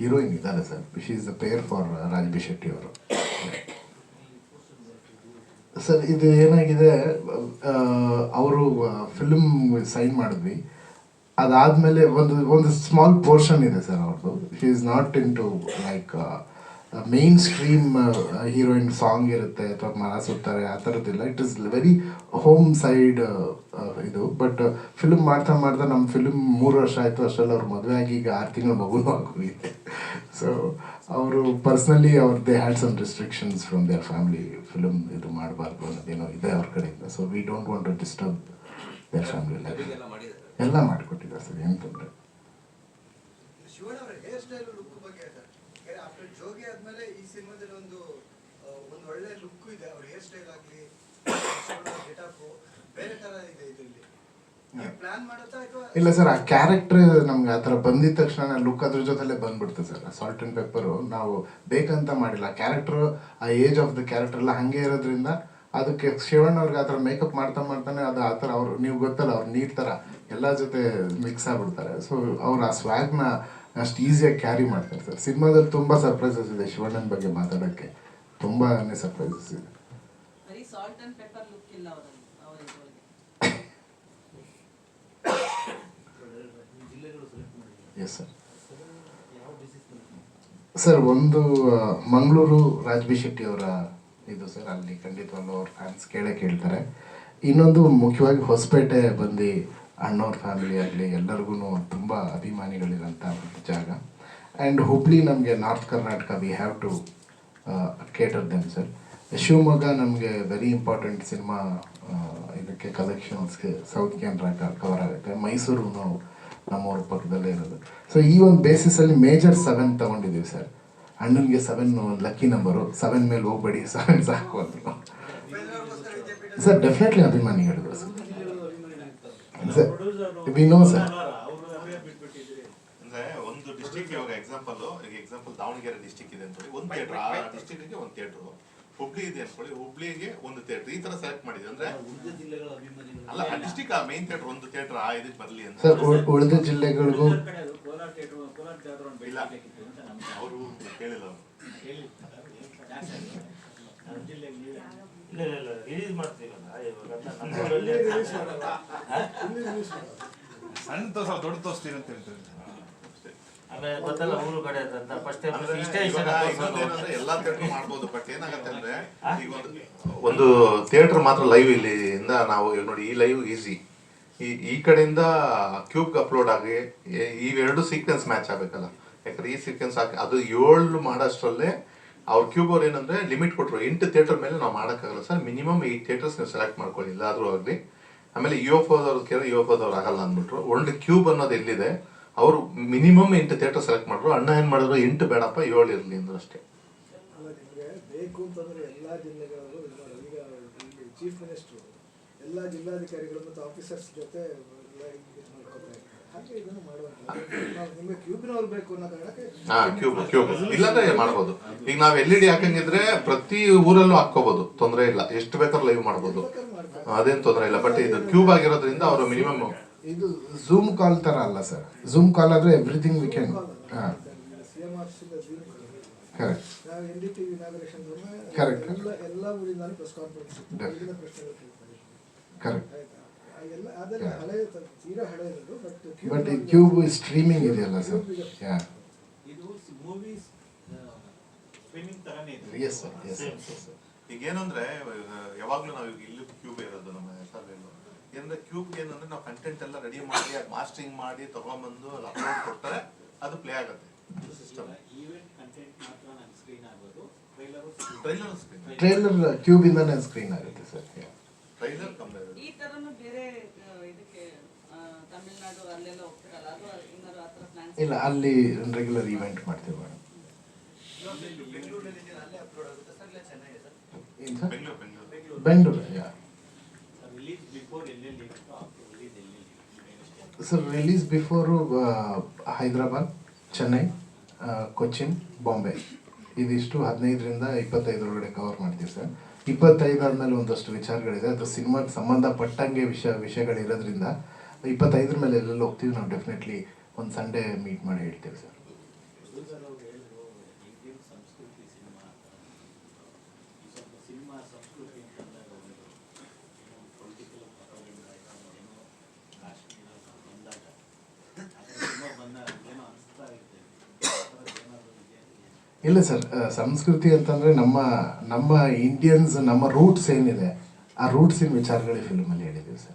Heroine ಇದ್ದಾರೆ sir. She is the pair for Raj B Shetty ಅವರು. Sir, ಇದು ಏನಾಗಿದೆ ಅವರು ಫಿಲ್ಮ್ ಸೈನ್ ಮಾಡಿದ್ವಿ. ಅದಾದಮೇಲೆ ಒಂದು ಒಂದು ಸ್ಮಾಲ್ ಪೋರ್ಷನ್ ಇದೆ ಸರ್ ಅವ್ರದ್ದು. She is not into like mainstream heroine song ಇರುತ್ತೆ, ಅಥವಾ ಮರ ಸುತ್ತಾರೆ, ಆ ಥರದ್ದಿಲ್ಲ it is very home side ಇದು. ಬಟ್ ಫಿಲ್ಮ್ ಮಾಡ್ತಾ ಮಾಡ್ತಾ ನಮ್ಮ ಫಿಲ್ಮ್ ಮೂರು ವರ್ಷ ಆಯಿತು, ಅಷ್ಟರಲ್ಲಿ ಅವ್ರ ಮದುವೆ ಆಗಿ ಈಗ ಆರು ತಿಂಗಳು ಮಗುನೂ ಆಗೋಗಿದೆ. ಸೊ ಅವರು ಪರ್ಸ್ನಲಿ ಅವ್ರ they had some restrictions from their family film ಇದು ಮಾಡಬಾರ್ದು ಅನ್ನೋದೇನೋ ಇದೆ ಅವ್ರ ಕಡೆಯಿಂದ. So we don't want to disturb their family life ಎಲ್ಲ ಮಾಡಿಕೊಟ್ಟಿದ್ದಾರೆ ಸರ್, ಏನು ತೊಂದರೆ. ಒಳ್ಳೆ ಲುಕ್ ಇದೆ. ಅವ್ರ ಹೇರ್ ಸ್ಟೈಲ್ ಆಗಲಿ ಬೇರೆ ಥರ ಇದೆ ಇದರಲ್ಲಿ ನೀವು ಪ್ಲಾನ್ ಮಾಡುತ್ತಾ ಅಥವಾ ಇಲ್ಲ ಸರ್ ಆ ಕ್ಯಾರೆಕ್ಟರ್ ನಮ್ಗೆ ಆ ಥರ ಬಂದಿದ ತಕ್ಷಣ ಲುಕ್ ಅದ್ರ ಜೊತೆಲೆ ಬಂದ್ಬಿಡ್ತು ಸರ್. ಸಾಲ್ಟ್ ಆ್ಯಂಡ್ ಪೆಪ್ಪರು ನಾವು ಬೇಕಂತ ಮಾಡಿಲ್ಲ. ಕ್ಯಾರೆಕ್ಟರ್ ಆ ಏಜ್ ಆಫ್ ದ ಕ್ಯಾರೆಕ್ಟರ್ ಎಲ್ಲ ಹಾಗೆ ಇರೋದ್ರಿಂದ ಅದಕ್ಕೆ ಶಿವಣ್ಣ ಅವ್ರಿಗೆ ಆ ಥರ ಮೇಕಪ್ ಮಾಡ್ತಾ ಮಾಡ್ತಾನೆ ಅದು ಆ ಥರ ಅವ್ರು ನೀವು ಗೊತ್ತಲ್ಲ ಅವ್ರು ನೀರ್ ಥರ ಎಲ್ಲ ಜೊತೆ ಮಿಕ್ಸ್ ಆಗ್ಬಿಡ್ತಾರೆ. ಸೊ ಅವ್ರು ಆ ಸ್ವ್ಯಾಗ್ನ ಅಷ್ಟು ಈಸಿಯಾಗಿ ಕ್ಯಾರಿ ಮಾಡ್ತಾರೆ ಸರ್. ಸಿನಿಮಾದಲ್ಲಿ ತುಂಬ ಸರ್ಪ್ರೈಸಸ್ ಇದೆ ಶಿವಣ್ಣನ ಬಗ್ಗೆ ಮಾತಾಡೋಕ್ಕೆ. ತುಂಬಾ ಸರ್ಪ್ರೈಸಸ್ ಇದೆ ಬರೀ ಸಾಲ್ಟ್ ಅಂಡ್ ಪೆಪ್ಪರ್ ಲುಕ್ ಇಲ್ಲ ಅವರಲ್ಲಿ ಅವರ ಇದ್ರೊಳಗೆ ಸರ್ ಒಂದು ಮಂಗಳೂರು ರಾಜ್ಬಿ ಶೆಟ್ಟಿ ಅವರ ಇದು ಸರ್ ಅಲ್ಲಿ ಖಂಡಿತವಾಗ್ಲೂ ಅವ್ರ ಫ್ಯಾನ್ಸ್ ಕೇಳೇ ಕೇಳ್ತಾರೆ. ಇನ್ನೊಂದು ಮುಖ್ಯವಾಗಿ ಹೊಸಪೇಟೆ ಬಂದು ಅಣ್ಣವ್ರ ಫ್ಯಾಮಿಲಿ ಆಗಲಿ ಎಲ್ಲರಿಗೂ ತುಂಬ ಅಭಿಮಾನಿಗಳಿರೋಂಥ ಒಂದು ಜಾಗ. ಆ್ಯಂಡ್ ಹುಬ್ಳಿ ನಮಗೆ north Karnataka we have to cater them sir Shivamogga ನಮಗೆ ವೆರಿ ಇಂಪಾರ್ಟೆಂಟ್ ಸಿನಿಮಾ ಇದಕ್ಕೆ ಕಲೆಕ್ಷನ್ಸ್ಗೆ ಸೌತ್ ಕ್ಯಾನ್ರಾ ಕವರ್ ಆಗುತ್ತೆ. ಮೈಸೂರು ನಮ್ಮೂರ ಪಕ್ಕದಲ್ಲೇ ಇರೋದು. ಸೊ ಈ ಒಂದು ಬೇಸಿಸಲ್ಲಿ ಮೇಜರ್ ಸೆವೆನ್ ತಗೊಂಡಿದ್ದೀವಿ ಸರ್ ಅಣ್ಣನಿಗೆ ಸೆವೆನ್ ಲಕ್ಕಿ ನಂಬರು ಸೆವೆನ್ ಮೇಲೆ ಹೋಗ್ಬೇಡಿ ಸೆವೆನ್ ಸಾಕು ಅಂದರು. ಸರ್ ಡೆಫಿನೆಟ್ಲಿ ಅಭಿಮಾನಿಗಳು ಸರ್ ಸರ್ ವಿನೋ ಸರ್ ಅಂದ್ರೆ ಒಂದು ಡಿಸ್ಟಿಕ್ ಎಕ್ಸಾಂಪಲ್ ಈಗ ಎಕ್ಸಾಂಪಲ್ ದಾವಣಗೆರೆ ಡಿಸ್ಟಿಕ್ ಇದೆ ಅಂತ ಒಂದು ಥಿಯೇಟ್ರ್ ಆ ಡಿಸ್ಟಿಕ್ಗೆ ಒಂದು ಥಿಯೇಟರ್ ಹುಬ್ಳಿ ಇದೆ ಅನ್ಕೊಳ್ಳಿ. ಹುಬ್ಳಿಗೆ ಒಂದು ಥಿಯೇಟರ್ ಈ ತರ ಸೆಲೆಕ್ಟ್ ಮಾಡಿದೆ ಅಂದ್ರೆ ಅಲ್ಲ ಆ ಡಿಸ್ಟಿಕ್ ಆ ಮೇನ್ ಥಿಯೇಟರ್ ಒಂದು ಥಿಯೇಟರ್ ಆ ಇದಕ್ಕೆ ಬರ್ಲಿ ಅಂತ. ಸರ್ ಉಳಿದ ಜಿಲ್ಲೆಗಳಿಗೂ ಇಲ್ಲ. ಅವರು ಕೇಳಿಲ್ಲ ಅವರು. ಇಲ್ಲ ಇಲ್ಲ ಇಲ್ಲ. ರಿಲೀಸ್ ಮಾಡ್ತೀವಲ್ಲ ಇವಾಗ ನಮ್ಮೂರಲ್ಲಿ ಸಣ್ಣ ತೋರ್ಸ ದೊಡ್ಡ ತೋರಿಸ್ತೀವಿ ಅಂತ ಹೇಳ್ತಾರೆ. ಆಮೇಲೆ ಗೊತ್ತಲ್ಲ ಊರು ಕಡೆ ಅಂತ ಫಸ್ಟ್ ಅಂದ್ರೆ ಇಷ್ಟೇ ಇವಾಗ ಇಷ್ಟ ಇನ್ನೊಂದು ಏನಂದ್ರೆ ಎಲ್ಲಾ ಥಿಯೇಟರ್ ಮಾಡ್ಬೋದು ಬಟ್ ಏನಾಗತ್ತೆ ಅಂದ್ರೆ ಈಗ ಒಂದು ಒಂದು ಥಿಯೇಟರ್ ಮಾತ್ರ ಲೈವ್ ಇಲ್ಲಿ ಇಂದ ನಾವು ನೋಡಿ ಈ ಲೈವ್ ಈಸಿ ಈ ಈ ಕಡೆಯಿಂದ ಕ್ಯೂಬ್ ಅಪ್ಲೋಡ್ ಆಗಿ ಈ- ಇವೆರಡು ಸೀಕ್ವೆನ್ಸ್ ಮ್ಯಾಚ್ ಆಗ್ಬೇಕಲ್ಲ. ಯಾಕಂದ್ರೆ ಈ ಸೀಕ್ವೆನ್ಸ್ ಹಾಕಿ ಅದು ಏಳು ಮಾಡೋಷ್ಟರಲ್ಲೇ ಅವ್ರ ಕ್ಯೂಬ್ ಅವ್ರು ಏನಂದ್ರೆ ಲಿಮಿಟ್ ಕೊಟ್ಟರು ಎಂಟು ಥಿಯೇಟರ್ ಮೇಲೆ ನಾವು ಮಾಡೋಕ್ಕಾಗಲ್ಲ ಸರ್. ಮಿನಿಮಮ್ ಏಯ್ಟ್ ಥಿಯೇಟರ್ಸ್ ನೀವು ಸೆಲೆಕ್ಟ್ ಮಾಡ್ಕೊಳ್ಳಿ ಎಲ್ಲಾದ್ರೂ ಆಗಲಿ. ಆಮೇಲೆ ಯು ಎಫ್ ಓದವ್ರು ಕೇಳಿದ್ರೆ ಯು ಎಫ್ ಓದವ್ರು ಆಗಲ್ಲ ಅಂದ್ಬಿಟ್ರು. ಒಳ್ಳೆ ಕ್ಯೂಬ್ ಅನ್ನೋದು ಎಲ್ಲಿದೆ? ಅವರು ಮಿನಿಮಮ್ ಎಂಟು ಥಿಯೇಟರ್ ಸೆಲೆಕ್ಟ್ ಮಾಡಿದ್ರು. ಅಣ್ಣ ಏನು ಮಾಡಿದ್ರು? ಎಂಟು ಬೇಡಪ್ಪ ಏಳು ಇರಲಿ ಅಂದ್ರು ಅಷ್ಟೇ. ಬೇಕು ಅಂತಂದ್ರೆ ಎಲ್ಲ ಜಿಲ್ಲೆಗಳಲ್ಲೂ ಈಗ ಚೀಫ್ ಮಿನಿಸ್ಟ್ರು ಎಲ್ಲ ಜಿಲ್ಲಾಧಿಕಾರಿಗಳು ಮತ್ತು ಆಫೀಸರ್ಸ್ ಜೊತೆ ಇಲ್ಲಾಂದ್ರೆ ಮಾಡ್ಬೋದು? ಈಗ ನಾವ್ ಎಲ್ ಇ ಡಿ ಹಾಕಂಗಿದ್ರೆ ಪ್ರತಿ ಊರಲ್ಲೂ ಹಾಕೋಬಹುದು ತೊಂದರೆ ಇಲ್ಲ. ಎಷ್ಟು ಬೇಕಾದ್ರೂ ಲೈವ್ ಮಾಡಬಹುದು ಅದೇನು ತೊಂದರೆ ಇಲ್ಲ. ಬಟ್ ಇದು ಕ್ಯೂಬ್ ಆಗಿರೋದ್ರಿಂದ ಅವರು ಮಿನಿಮಮ್ ಇದು ಝೂಮ್ ಕಾಲ್ ಥರ ಅಲ್ಲ ಸರ್ ಝೂಮ್ ಕಾಲ್ ಆದರೆ ಎವ್ರಿಥಿಂಗ್ ವಿ ಕ್ಯಾನ್ ಹಾಂ. ಕರೆಕ್ಟ್ ಕರೆಕ್ಟ್ ಆಯ್ತಾ? ಆ ಎಲ್ಲ ಹಳೆ ತೀರಾ ಹಳೆ ಇರೋದು ಬಟ್ ಈ ಕ್ಯೂಬ್ ಸ್ಟ್ರೀಮಿಂಗ್ ಇದೆಯಲ್ಲ ಸರ್ ಯಾ ಇದು ಮೂವೀಸ್ ಸ್ಟ್ರೀಮಿಂಗ್ ತರನೇ ಇದೆ. ಎಸ್ ಸರ್ ಎಸ್ ಸರ್ ಈಗ ಏನಂದ್ರೆ ಯಾವಾಗ್ಲೂ ನಾವು ಈಗ ಇಲ್ಲಿ ಕ್ಯೂಬ್ ಇರೋದು ನಮ್ಮ ಹೆಸರಲ್ಲಿ ಏನಂದ್ರೆ ಕ್ಯೂಬ್ ಏನಂದ್ರೆ ನಾವು ಕಂಟೆಂಟ್ ಎಲ್ಲ ರೆಡಿ ಮಾಡಿ ಅದು ಮಾಸ್ಟರಿಂಗ್ ಮಾಡಿ ತಗೊಂಡ್ಬಂದು ಅದು ಅಪ್ಲೋಡ್ ಕೊಡ್ತಾರೆ ಅದು ಪ್ಲೇ ಆಗುತ್ತೆ. ಸಿಸ್ಟಮ್ ಈವೆಂಟ್ ಕಂಟೆಂಟ್ ಮಾತ್ರ ನಾನು ಸ್ಕ್ರೀನ್ ಆಗೋದು ಟ್ರೈಲರು ಟ್ರೈಲರ್ ಸ್ಕ್ರೀನ್ ಟ್ರೇಲರ್ ಕ್ಯೂಬಿಂದನೇ ಸ್ಕ್ರೀನ್ ಆಗುತ್ತೆ ಸರ್. ಟ್ರೈಲರ್ ಈ ತರನು ಬೇರೆ ಇದಕ್ಕೆ ಆ, ತಮಿಳ್ನಾಡು ಅಲ್ಲೆಲ್ಲ ಹೋಗ್ತಿರಲ್ಲ ಅದು ಏನಾದ್ರು ಆ ಥರ ಪ್ಲಾನ್ಸ್ ಇಲ್ಲ ಅಲ್ಲಿ ರೆಗ್ಯುಲರ್ ಇವೆಂಟ್ ಮಾಡ್ತೀವಿ ಮೇಡಮ್. ಬೆಂಗಳೂರಲ್ಲಿ ಅಲ್ಲೇ ಅಪ್ಲೋಡ್ ಆಗುತ್ತೆ ಸರ್ ಇಲ್ಲ ಚೆನ್ನೈ ಸರ್? ಏನು sir? Bengaluru Bengaluru Bengaluru ya release before ಎಲ್ಲೆಲ್ಲಿ ಇರುತ್ತೋ ರಿಲೀಸ್ ಎಲ್ಲೆಲ್ಲಿ sir release before Hyderabad Chennai Cochin Bombay ಇದಿಷ್ಟು ಹದಿನೈದರಿಂದ ಇಪ್ಪತ್ತೈದರೊಳಗಡೆ ಕವರ್ ಮಾಡ್ತೀವಿ ಸರ್. ಇಪ್ಪತ್ತೈದು ಆದಮೇಲೆ ಒಂದಷ್ಟು ವಿಚಾರಗಳಿದೆ. ಅದು ಸಿನಿಮಾಗೆ ಸಂಬಂಧಪಟ್ಟಂಗೆ ವಿಷಯ, ವಿಷಯಗಳಿರೋದ್ರಿಂದ ಇಪ್ಪತ್ತೈದರ ಮೇಲೆ ಎಲ್ಲೆಲ್ಲಿ ಹೋಗ್ತೀವಿ, ನಾವು ಡೆಫಿನೆಟ್ಲಿ ಒಂದು ಸಂಡೇ ಮೀಟ್ ಮಾಡಿ ಹೇಳ್ತೀವಿ ಸರ್ ನಾವು ಸಂಸ್ಕೃತಿ ಅಂತಂದಾಗ ಒಂದು ಏನೋ ಪೊಲಿಟಿಕಲ್ ವಾತಾವರಣ ಆಯ್ತು ಏನೋ ಕಾಶ್ಮೀರ ಬಂದಾಗ ಅದರ ಸಿನಿಮಾ ಬಂದಾಗ ಏನೋ ಅನಿಸ್ತಾ ಇರ್ತೇವೆ ಏನಾದರೂ ಇದೆಯಾ ಇಲ್ಲ ಸರ್ ಸಂಸ್ಕೃತಿ ಅಂತಂದ್ರೆ ನಮ್ಮ ನಮ್ಮ ಇಂಡಿಯನ್ಸ್ ನಮ್ಮ ರೂಟ್ಸ್ ಏನಿದೆ, ಆ ರೂಟ್ಸಿನ ವಿಚಾರಗಳೇ ಫಿಲ್ಮಲ್ಲಿ ಹೇಳಿದ್ದೀವಿ ಸರ್.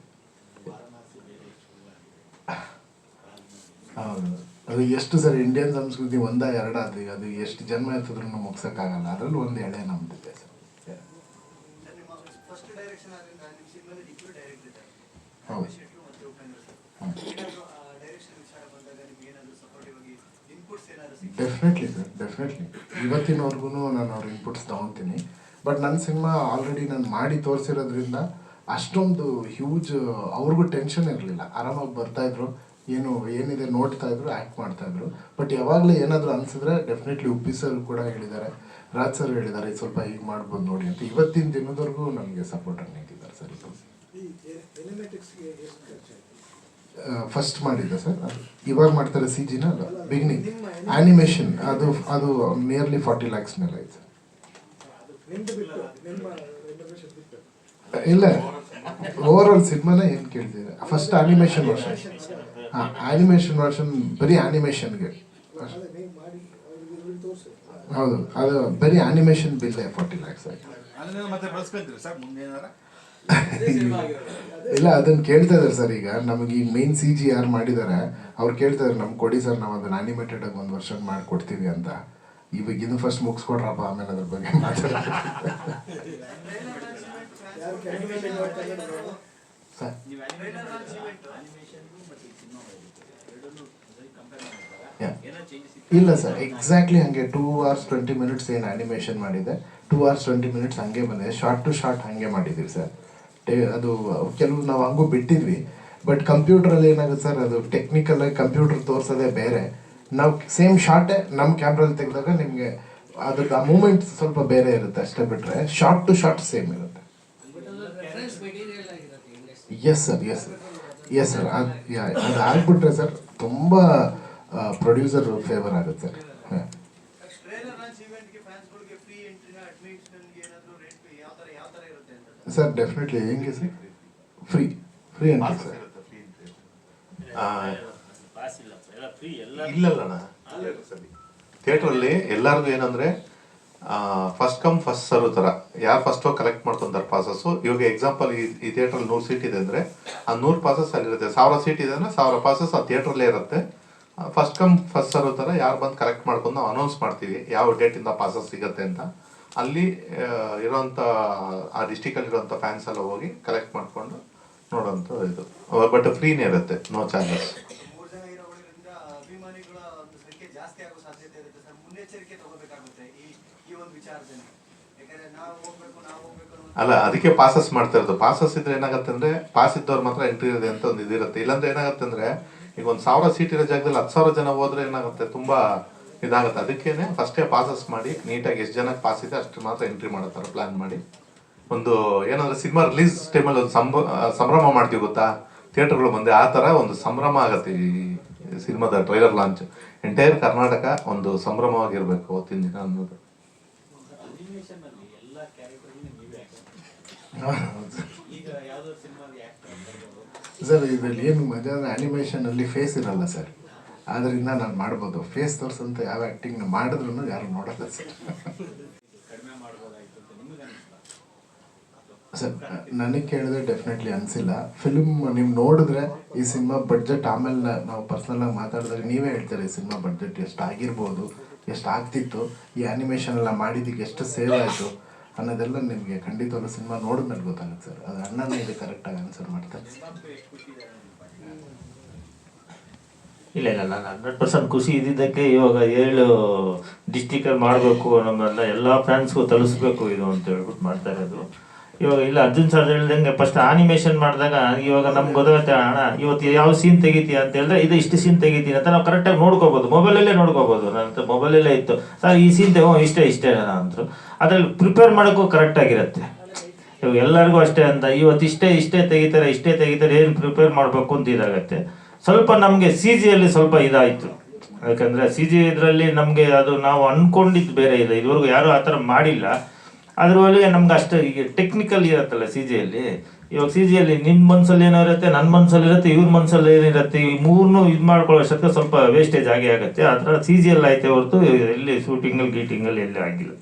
ಹೌದು. ಅದು ಎಷ್ಟು ಸರ್ ಇಂಡಿಯನ್ ಸಂಸ್ಕೃತಿ ಒಂದ, ಎರಡ, ಅದು ಅದು ಎಷ್ಟು ಜನ್ಮ ಇರ್ತದ್ರು ಮುಗ್ಸೋಕ್ಕಾಗಲ್ಲ. ಅದರಲ್ಲಿ ಒಂದು ಎಳೆ ನಮ್ದಿದೆ ಸರ್ ಸರ್ ನಿಮ್ಮ ಫಸ್ಟ್ ಡೈರೆಕ್ಷನ್ ಆದ್ರಿಂದ ನಿಮ್ಮ ಸಿನಿಮಾದಲ್ಲಿ ಇಬ್ಬರು ಡೈರೆಕ್ಟರ್ ಇದ್ದಾರೆ ಹೌದು. ರಮೇಶ್ ಶೆಟ್ರು ಮತ್ತು ಉಪೇಂದ್ರ ಸರ್ ಹ್ಮ್. ಏನಾದರೂ ಡೈರೆಕ್ಷನ್ ವಿಚಾರ ಬಂದಾಗ ನಿಮ್ಗೆ ಏನಾದರೂ ಸಪೋರ್ಟಿವ್ ಆಗಿ ಇನ್ಪುಟ್ಸ್ ಏನಾದರೂ ಸಿಗ್ತದೆ ಡೆಫಿನೆಟ್ಲಿ ಸರ್ ಡೆಫಿನೆಟ್ಲಿ ಇವತ್ತಿನವರೆಗೂ ನಾನು ಅವ್ರ ಇನ್ಪುಟ್ಸ್ ತೊಗೊತೀನಿ. ಬಟ್ ನನ್ನ ಸಿನಿಮಾ ಆಲ್ರೆಡಿ ನಾನು ಮಾಡಿ ತೋರಿಸಿರೋದ್ರಿಂದ ಅಷ್ಟೊಂದು ಹ್ಯೂಜ್ ಅವ್ರಿಗೂ ಟೆನ್ಷನ್ ಇರಲಿಲ್ಲ. ಆರಾಮಾಗಿ ಬರ್ತಾಯಿದ್ರು ಏನು, ಏನಿದೆ ನೋಡ್ತಾ ಇದ್ರು ಆ್ಯಕ್ಟ್ ಮಾಡ್ತಾ ಇದ್ರು. ಬಟ್ ಯಾವಾಗಲೂ ಏನಾದರೂ ಅನಿಸಿದ್ರೆ ಡೆಫಿನೆಟ್ಲಿ ಉಪ್ಪಿ ಸರ್ ಕೂಡ ಹೇಳಿದ್ದಾರೆ. ರಾಜ್ ಸರ್ ಹೇಳಿದ್ದಾರೆ ಸ್ವಲ್ಪ ಹೀಗೆ ಮಾಡ್ಬೋದು ನೋಡಿ ಅಂತ. ಇವತ್ತಿನ ದಿನದವರೆಗೂ ನಮಗೆ ಸಪೋರ್ಟನ್ನು ನೀಡಿದ್ದಾರೆ ಸರ್ ಇದು ಈ ಎಲಿಮೆಟಿಕ್ಸ್ಗೆ ಎಷ್ಟು ಖರ್ಚಾಯ್ತು ಫಸ್ಟ್ ಮಾಡಿದ್ದೆ ಸರ್. ಇವಾಗ ಮಾಡ್ತಾರೆ ಸಿ ಜಿನ ಅಲ್ಲ ಬಿಗಿನಿಂಗ್ ಆ್ಯನಿಮೇಷನ್ ಅದು ಅದು ನಿಯರ್ಲಿ ಫಾರ್ಟಿ ಲ್ಯಾಕ್ಸ್ ಮೇಲೆ ಆಯ್ತು. ಇಲ್ಲ ಓವರ್ ಆಲ್ ಸಿನಿಮಾನ ಏನು ಕೇಳ್ತಿದೆ ಫಸ್ಟ್ ಆನಿಮೇಷನ್ ವರ್ಷನ್ ಹಾಂ ಆ್ಯನಿಮೇಷನ್ ವರ್ಷನ್ ಬರೀ ತೋರಿಸಿ ಹೌದು, ಅದು ಬರೀ ಆ್ಯನಿಮೇಷನ್ ಬಿಲ್ಲೇ ಫಾರ್ಟಿ ಲ್ಯಾಕ್ಸ್ ಆಯ್ತು. ಇಲ್ಲ ಅದನ್ನ ಕೇಳ್ತಾ ಇದಾರೆ ಸರ್ ಈಗ. ನಮಗೆ ಈಗ ಮೇನ್ ಸಿ ಜಿ ಯಾರು ಮಾಡಿದ್ದಾರೆ ಅವ್ರು ಕೇಳ್ತಾ ಇದಾರೆ ನಮ್ಗೆ ಕೊಡಿ ಸರ್, ನಾವು ಅದನ್ನ ಅನಿಮೇಟೆಡ್ ಆಗಿ ಒಂದು ವರ್ಷ ಮಾಡಿಕೊಡ್ತೀವಿ ಅಂತ. ಇವಾಗ ಇದು ಫಸ್ಟ್ ಮುಗಿಸ್ಕೊಡ್ರಪ್ಪ ಆಮೇಲೆ ಅದ್ರ ಬಗ್ಗೆ ಇಲ್ಲ ಸರ್ ಎಕ್ಸಾಕ್ಟ್ಲಿ ಹಂಗೆ ಟೂ ಅವರ್ಸ್ ಟ್ವೆಂಟಿ ಮಿನಿಟ್ಸ್ ಏನು ಅನಿಮೇಷನ್ ಮಾಡಿದೆ? ಟೂ ಅವರ್ಸ್ ಟ್ವೆಂಟಿ ಮಿನಿಟ್ಸ್ ಹಂಗೆ ಬಂದಿದೆ. ಶಾರ್ಟ್ ಟು ಶಾರ್ಟ್ ಹಂಗೆ ಮಾಡಿದ್ದೀವಿ ಸರ್. ಅದು ಕೆಲವು ನಾವು ಹಂಗೂ ಬಿಟ್ಟಿದ್ವಿ. ಬಟ್ ಕಂಪ್ಯೂಟ್ರಲ್ಲಿ ಏನಾಗುತ್ತೆ ಸರ್, ಅದು ಟೆಕ್ನಿಕಲ್ ಆಗಿ ಕಂಪ್ಯೂಟರ್ ತೋರಿಸೋದೇ ಬೇರೆ. ನಾವು ಸೇಮ್ ಶಾರ್ಟೇ ನಮ್ಮ ಕ್ಯಾಮ್ರಲ್ಲಿ ತೆಗೆದಾಗ ನಿಮಗೆ ಅದ್ರದ್ದು ಆ ಮೂಮೆಂಟ್ ಸ್ವಲ್ಪ ಬೇರೆ ಇರುತ್ತೆ ಅಷ್ಟೇ ಬಿಟ್ಟರೆ ಶಾರ್ಟ್ ಟು ಶಾರ್ಟ್ ಸೇಮ್ ಇರುತ್ತೆ. Yes sir yes yes sir ಅದು ಅದು ಆಗ್ಬಿಟ್ರೆ ಸರ್, ತುಂಬ ಪ್ರೊಡ್ಯೂಸರ್ ಫೇವರ್ ಆಗುತ್ತೆ ಹಾಂ ಟ್ರೇಲರ್ ಲಾಂಚ್ ಇವೆಂಟ್ಗೆ ಫ್ಯಾನ್ಸ್ಗಳಿಗೆ ಫ್ರೀ ಎಂಟ್ರಿನ ಅಡ್ಮಿಷನ್ಗೆ ಏನಾದರೂ ರೇಟ್ ಯಾವ ಥರ ಯಾವ ಥರ ಇರುತ್ತೆ ಅಂತ ಸರ್ ಡೆಫಿನೆಟ್ಲಿ ಹೆಂಗೆ ಸರ್ ಫ್ರೀ ಫ್ರೀ ಅಂತ ಸರ್ ಇಲ್ಲ ಥಿಯೇಟ್ರಲ್ಲಿ ಎಲ್ಲರಿಗೂ ಏನಂದರೆ ಫಸ್ಟ್ ಕಮ್ ಫಸ್ಟ್ ಸರ್ವ್ ಥರ. ಯಾರು ಫಸ್ಟ್ ಕಲೆಕ್ಟ್ ಮಾಡ್ಕೊಂತಾರೆ ಪಾಸಸ್ಸು ಇವಾಗ ಎಕ್ಸಾಂಪಲ್ ಈ ಈ ಥಿಯೇಟ್ರಲ್ಲಿ ನೂರು ಸೀಟ್ ಇದೆ ಅಂದರೆ, ಆ ನೂರು ಪಾಸಸ್ ಅಲ್ಲಿರುತ್ತೆ. ಸಾವಿರ ಸೀಟ್ ಇದೆ ಅಂದರೆ ಸಾವಿರ ಪಾಸಸ್ ಆ ಥಿಯೇಟ್ರಲ್ಲೇ ಇರುತ್ತೆ. ಫಸ್ಟ್ ಕಮ್ ಫಸ್ಟ್ ಸರ್ವ್ ಥರ ಯಾರು ಬಂದು ಕಲೆಕ್ಟ್ ಮಾಡ್ಕೊಂಡು ನಾವು ಅನೌನ್ಸ್ ಮಾಡ್ತೀವಿ, ಯಾವ ಡೇಟಿಂದ ಪಾಸಸ್ ಸಿಗುತ್ತೆ ಅಂತ. ಅಲ್ಲಿ ಆ, ಇರೋಂಥ ಆ ಡಿಸ್ಟಿಕಲ್ಲಿ ಇರೋಂಥ ಫ್ಯಾನ್ಸ್ ಎಲ್ಲ ಹೋಗಿ ಕಲೆಕ್ಟ್ ಮಾಡ್ಕೊಂಡು ನೋಡೋಂಥ ಇದು. ಬಟ್ ಫ್ರೀನೇ ಇರುತ್ತೆ ನೋ ಚಾರ್ಜಸ್ ಅಲ್ಲ ಅದಕ್ಕೆ ಪಾಸಸ್ ಮಾಡ್ತಾ ಇರೋದು. ಪಾಸಸ್ ಇದ್ರೆ ಏನಾಗುತ್ತೆ ಅಂದ್ರೆ ಪಾಸ್ ಇದ್ದವ್ರು ಮಾತ್ರ ಎಂಟ್ರಿ ಇದೆ ಅಂತ ಒಂದು ಇದಿರುತ್ತೆ. ಇಲ್ಲಾಂದ್ರೆ ಏನಾಗುತ್ತೆ ಅಂದ್ರೆ ಈಗ ಒಂದು ಸಾವಿರ ಸೀಟ್ ಇರೋ ಜಾಗದಲ್ಲಿ ಹತ್ತು ಸಾವಿರ ಜನ ಹೋದ್ರೆ ಏನಾಗುತ್ತೆ ತುಂಬಾ ಇದಾಗುತ್ತೆ. ಅದಕ್ಕೇನೆ ಫಸ್ಟೇ ಪಾಸಸ್ ಮಾಡಿ ನೀಟಾಗಿ ಎಷ್ಟು ಜನಕ್ಕೆ ಪಾಸ್ ಇದೆ ಅಷ್ಟು ಮಾತ್ರ ಎಂಟ್ರಿ ಮಾಡೋ ಥರ ಪ್ಲಾನ್ ಮಾಡಿ. ಒಂದು ಏನಂದ್ರೆ ಸಿನಿಮಾ ರಿಲೀಸ್ ಟೈಮಲ್ಲಿ ಒಂದು ಸಂಭ ಸಂಭ್ರಮ ಮಾಡ್ತೀವಿ ಗೊತ್ತಾ? ಥಿಯೇಟರ್ಗಳು ಮುಂದೆ ಆ ಥರ ಒಂದು ಸಂಭ್ರಮ ಆಗುತ್ತೆ ಈ ಸಿನಿಮಾದ ಟ್ರೈಲರ್ ಲಾಂಚ್ ಎಂಟೈರ್ ಕರ್ನಾಟಕ ಒಂದು ಸಂಭ್ರಮವಾಗಿರಬೇಕು ಅವತ್ತಿನ ದಿನ ಅನ್ನೋದು. ಸರ್, ಇದರಲ್ಲಿ ಏನು ಮಜಾ ಅಂದರೆ ಆ್ಯನಿಮೇಷನಲ್ಲಿ ಫೇಸ್ ಇರಲ್ಲ ಸರ್. ಆದ್ದರಿಂದ ನಾನು ಮಾಡ್ಬೋದು. ಫೇಸ್ ತೋರಿಸಂತ ಯಾವ ಆ್ಯಕ್ಟಿಂಗ್ ಮಾಡಿದ್ರು ಯಾರು ನೋಡಲ್ಲ ಸರ್. ಸರ್, ನನಗೆ ಕೇಳಿದ್ರೆ ಡೆಫಿನೆಟ್ಲಿ ಅನಿಸಿಲ್ಲ. ಫಿಲ್ಮ್ ನೀವು ನೋಡಿದ್ರೆ ಈ ಸಿನಿಮಾ ಬಡ್ಜೆಟ್ ಆಮೇಲೆ ನಾವು ಪರ್ಸ್ನಲಾಗಿ ಮಾತಾಡಿದ್ರೆ ನೀವೇ ಹೇಳ್ತೀರಿ ಈ ಸಿನಿಮಾ ಬಡ್ಜೆಟ್ ಎಷ್ಟು ಆಗಿರ್ಬೋದು, ಎಷ್ಟು ಆಗ್ತಿತ್ತು, ಈ ಆ್ಯನಿಮೇಷನ್ ಎಲ್ಲ ಮಾಡಿದ್ದಕ್ಕೆ ಎಷ್ಟು ಸೇವ್ ಆಯಿತು ಅನ್ನೋದೆಲ್ಲ ನಿಮಗೆ ಖಂಡಿತವಾಗ್ಲೂ ಸಿನಿಮಾ ನೋಡಿದ್ಮೇಲೆ ಗೊತ್ತಾಗುತ್ತೆ ಸರ್. ಅದು ಅಣ್ಣನೇ ಇದು ಕರೆಕ್ಟಾಗಿ ಆನ್ಸರ್ ಮಾಡ್ತಾರೆ ಸಿನಿಮಾಕ್ಕೂ ಎಷ್ಟು ಕೊಟ್ಟಿದ್ದಾರೆ ನಿಮ್ಮ ಪಾರ್ಟಿ ಇಲ್ಲ ಇಲ್ಲ, ನಾನು ಹಂಡ್ರೆಡ್ ಪರ್ಸೆಂಟ್ ಖುಷಿ ಇದ್ದಿದ್ದಕ್ಕೆ ಇವಾಗ ಏಳು ಡಿಸ್ಟಿಕಲ್ಲಿ ಮಾಡಬೇಕು ನಮ್ಮನ್ನ ಎಲ್ಲ ಫ್ಯಾನ್ಸ್ಗೂ ತಲುಪಿಸ್ಬೇಕು ಇದು ಅಂತ ಹೇಳ್ಬಿಟ್ಟು ಮಾಡ್ತಾ ಇರೋದು. ಇವಾಗ ಇಲ್ಲ, ಅರ್ಜುನ್ ಸರ್ ಹೇಳ್ದಂಗೆ ಫಸ್ಟ್ ಆನಿಮೇಷನ್ ಮಾಡಿದಾಗ ಇವಾಗ ನಮ್ಗೆ ಗೊತ್ತಾಗುತ್ತೆ, ಅಣ್ಣ, ಇವತ್ತು ಯಾವ ಸೀನ್ ತೆಗಿತೀಯ? ಅಂತ ಹೇಳಿದ್ರೆ, ಇದು ಇಷ್ಟು ಸೀನ್ ತೆಗಿತೀನಿ ಅಂತ ನಾವು ಕರೆಕ್ಟಾಗಿ ನೋಡ್ಕೋಬೋದು. ಮೊಬೈಲಲ್ಲೇ ನೋಡ್ಕೋಬೋದು. ನನ್ನ ಮೊಬೈಲಲ್ಲೇ ಇತ್ತು. ಸರ್, ಈ ಸೀನ್ ತೆಗೋ, ಇಷ್ಟೇ ಇಷ್ಟೇ ಅಂದರು. ಅದ್ರಲ್ಲಿ ಪ್ರಿಪೇರ್ ಮಾಡೋಕ್ಕೂ ಕರೆಕ್ಟಾಗಿರುತ್ತೆ ಇವಾಗ ಎಲ್ಲರಿಗೂ ಅಷ್ಟೇ ಅಂತ, ಇವತ್ತು ಇಷ್ಟೇ ಇಷ್ಟೇ ತೆಗಿತಾರೆ ಇಷ್ಟೇ ತೆಗಿತಾರೆ, ಏನು ಪ್ರಿಪೇರ್ ಮಾಡಬೇಕು? ಅಂತ ಇದಾಗತ್ತೆ. ಸ್ವಲ್ಪ ನಮಗೆ ಸಿ ಜಿಯಲ್ಲಿ ಸ್ವಲ್ಪ ಇದಾಯಿತು. ಯಾಕಂದರೆ ಸಿ ಜಿ ಇದರಲ್ಲಿ ನಮಗೆ ಅದು ನಾವು ಅಂದ್ಕೊಂಡಿದ್ದು ಬೇರೆ ಇದೆ. ಇದುವರೆಗೂ ಯಾರೂ ಆ ಥರ ಮಾಡಿಲ್ಲ. ಅದರೊಳಗೆ ನಮ್ಗೆ ಅಷ್ಟು ಈಗ ಟೆಕ್ನಿಕಲ್ ಇರುತ್ತಲ್ಲ ಸಿ ಜಿಯಲ್ಲಿ ಇವಾಗ ಸಿ ಜಿಯಲ್ಲಿ ನಿಮ್ಮ ಮನ್ಸಲ್ಲಿ ಏನೋ ಇರುತ್ತೆ ನನ್ನ ಮನ್ಸಲ್ಲಿ ಇರುತ್ತೆ, ಇವ್ರ ಮನ್ಸಲ್ಲಿ ಏನಿರುತ್ತೆ, ಈ ಮೂರನ್ನು ಇದು ಮಾಡ್ಕೊಳ್ಳೋಷ್ಟಕ್ಕೆ ಸ್ವಲ್ಪ ವೇಸ್ಟೇಜ್ ಆಗಿ ಆಗುತ್ತೆ. ಆ ಥರ ಸಿ ಜಿಯಲ್ಲಿ ಐತೆ ಹೊರತು ಎಲ್ಲಿ ಶೂಟಿಂಗಲ್ಲಿ ಗೀಟಿಂಗಲ್ಲಿ ಎಲ್ಲಿ ಆಗಿಲ್ಲ.